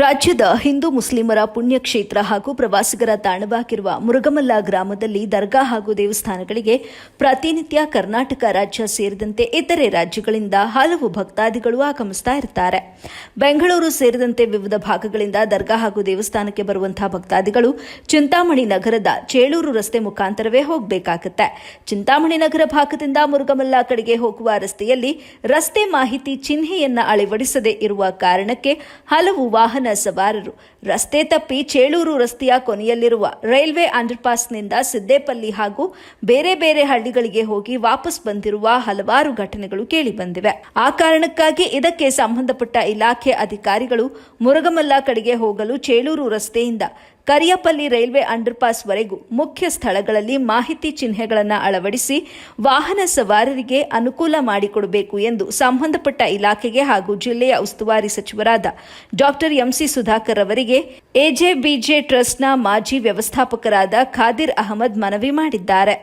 ರಾಜ್ಯದ ಹಿಂದೂ ಮುಸ್ಲಿಮರ ಪುಣ್ಯಕ್ಷೇತ್ರ ಹಾಗೂ ಪ್ರವಾಸಿಗರ ತಾಣವಾಗಿರುವ ಮುರುಗಮಲ್ಲ ಗ್ರಾಮದಲ್ಲಿ ದರ್ಗಾ ಹಾಗೂ ದೇವಸ್ಥಾನಗಳಿಗೆ ಪ್ರತಿನಿತ್ಯ ಕರ್ನಾಟಕ ರಾಜ್ಯ ಸೇರಿದಂತೆ ಇತರೆ ರಾಜ್ಯಗಳಿಂದ ಹಲವು ಭಕ್ತಾದಿಗಳು ಆಗಮಿಸ್ತಾ ಇರ್ತಾರೆ. ಬೆಂಗಳೂರು ಸೇರಿದಂತೆ ವಿವಿಧ ಭಾಗಗಳಿಂದ ದರ್ಗಾ ಹಾಗೂ ದೇವಸ್ಥಾನಕ್ಕೆ ಬರುವಂತಹ ಭಕ್ತಾದಿಗಳು ಚಿಂತಾಮಣಿ ನಗರದ ಚೇಳೂರು ರಸ್ತೆ ಮುಖಾಂತರವೇ ಹೋಗಬೇಕಾಗುತ್ತೆ. ಚಿಂತಾಮಣಿ ನಗರ ಭಾಗದಿಂದ ಮುರುಗಮಲ್ಲ ಕಡೆಗೆ ಹೋಗುವ ರಸ್ತೆಯಲ್ಲಿ ರಸ್ತೆ ಮಾಹಿತಿ ಚಿಹ್ನೆಯನ್ನು ಅಳವಡಿಸದೇ ಇರುವ ಕಾರಣಕ್ಕೆ ಹಲವು ವಾಹನ ಸವಾರರು. ರಸ್ತೆ ತಪ್ಪಿ ಚೇಳೂರು ರಸ್ತೆಯ ಕೊನೆಯಲ್ಲಿರುವ ರೈಲ್ವೆ ಅಂಡರ್ಪಾಸ್ನಿಂದ ಸಿದ್ದೇಪಲ್ಲಿ ಹಾಗೂ ಬೇರೆ ಬೇರೆ ಹಳ್ಳಿಗಳಿಗೆ ಹೋಗಿ ವಾಪಸ್ ಬಂದಿರುವ ಹಲವಾರು ಘಟನೆಗಳು ಕೇಳಿಬಂದಿವೆ. ಆ ಕಾರಣಕ್ಕಾಗಿ ಇದಕ್ಕೆ ಸಂಬಂಧಪಟ್ಟ ಇಲಾಖೆ ಅಧಿಕಾರಿಗಳು ಮುರಗಮಲ್ಲ ಕಡೆಗೆ ಹೋಗಲು ಚೇಳೂರು ರಸ್ತೆಯಿಂದ ಕರಿಯಪಲ್ಲಿ ರೈಲ್ವೆ ಅಂಡರ್ಪಾಸ್ ವರೆಗೂ ಮುಖ್ಯ ಸ್ಥಳಗಳಲ್ಲಿ ಮಾಹಿತಿ ಚಿಹ್ನೆಗಳನ್ನು ಅಳವಡಿಸಿ ವಾಹನ ಸವಾರರಿಗೆ ಅನುಕೂಲ ಮಾಡಿಕೊಡಬೇಕು ಎಂದು ಸಂಬಂಧಪಟ್ಟ ಇಲಾಖೆಗೆ ಹಾಗೂ ಜಿಲ್ಲೆಯ ಉಸ್ತುವಾರಿ ಸಚಿವರಾದ ಡಾಕ್ಟರ್ ಎಂಸಿ ಸುಧಾಕರ್ ಅವರಿಗೆ ಎಜೆಬಿಜೆ ಟ್ರಸ್ಟ್ನ ಮಾಜಿ ವ್ಯವಸ್ಥಾಪಕರಾದ ಖಾದಿರ್ ಅಹಮದ್ ಮನವಿ ಮಾಡಿದ್ದಾರೆ.